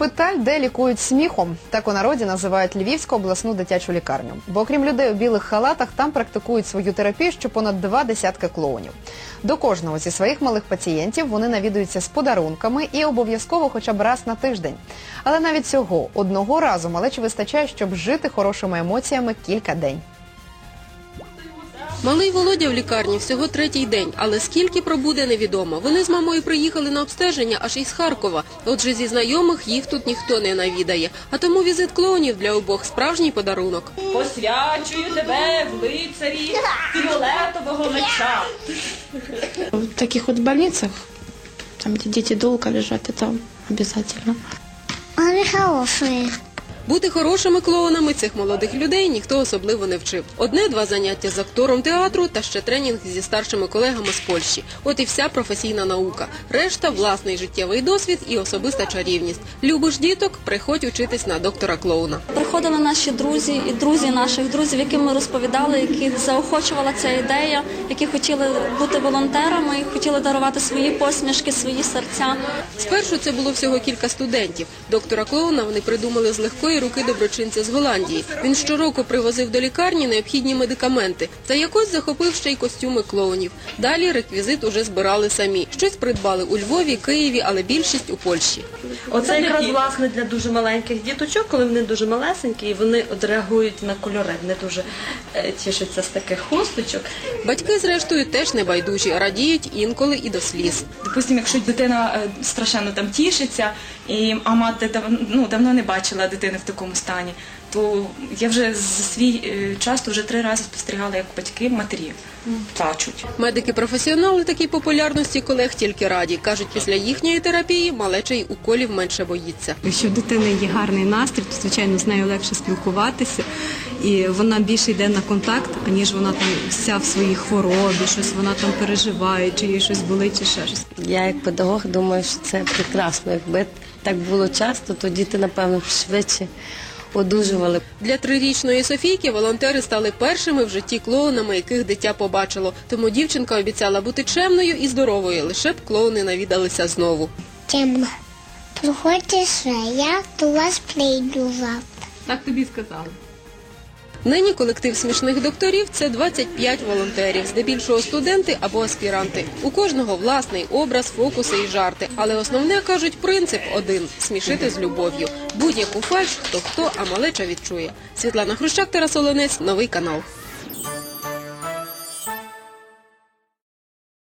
Шпиталь, де лікують сміхом. Так у народі називають Львівську обласну дитячу лікарню. Бо окрім людей у білих халатах, там практикують свою терапію ще понад два десятки клоунів. До кожного зі своїх малих пацієнтів вони навідуються з подарунками і обов'язково хоча б раз на тиждень. Але навіть цього одного разу малечі вистачає, щоб жити хорошими емоціями кілька день. Малий Володя в лікарні всього третій день, але скільки пробуде, невідомо. Вони з мамою приїхали на обстеження аж із Харкова. Отже, зі знайомих їх тут ніхто не навідає. А тому візит клоунів для обох справжній подарунок. Посвячую тебе в лицарі фіолетового меча. В таких вот больницах, там, где дети долго лежат, это обязательно. Они хорошие. Бути хорошими клоунами цих молодих людей ніхто особливо не вчив. Одне-два заняття з актором театру та ще тренінг зі старшими колегами з Польщі. От і вся професійна наука. Решта власний життєвий досвід і особиста чарівність. Любиш діток, приходь учитись на доктора клоуна. Приходили наші друзі і друзі наших друзів, яким ми розповідали, яких заохочувала ця ідея, які хотіли бути волонтерами, і хотіли дарувати свої посмішки, свої серця. Спершу це було всього кілька студентів. Доктора клоуна вони придумали з легкої руки доброчинця з Голландії. Він щороку привозив до лікарні необхідні медикаменти та якось захопив ще й костюми клоунів. Далі реквізит уже збирали самі. Щось придбали у Львові, Києві, але більшість у Польщі. Оце якраз власне для дуже маленьких діточок, коли вони дуже малесенькі, і вони реагують на кольори. Вони дуже е, тішаться з таких хусточок. Батьки, зрештою, теж не байдужі, радіють інколи і до сліз. Допустимо, якщо дитина е, страшенно там тішиться, і а мати ну, давно не бачила дитини в такому стані, то я вже за свій е, час вже три рази спостерігала, як батьки матері плачуть. Медики-професіонали такій популярності колег тільки раді. Кажуть, після їхньої терапії малеча й уколів менше боїться. Якщо в дитини є гарний настрій, то звичайно з нею легше спілкуватися, і вона більше йде на контакт, аніж вона там вся в своїй хворобі, щось вона там переживає, чи їй щось болить, чи ще щось. Я як педагог думаю, що це прекрасно. Якби так було часто, то діти, напевно, швидше одужували. Для трирічної Софійки волонтери стали першими в житті клоунами, яких дитя побачило. Тому дівчинка обіцяла бути чемною і здоровою, лише б клоуни навідалися знову. Чемно. Приходьте ще, я до вас прийду завтра. Так тобі сказали. Нині колектив смішних докторів це 25 волонтерів, здебільшого студенти або аспіранти. У кожного власний образ, фокуси і жарти. Але основне кажуть принцип один смішити з любов'ю. Будь-яку фальш, хто хто, а малеча відчує. Світлана Хрущак, Тарас Оленець, новий канал.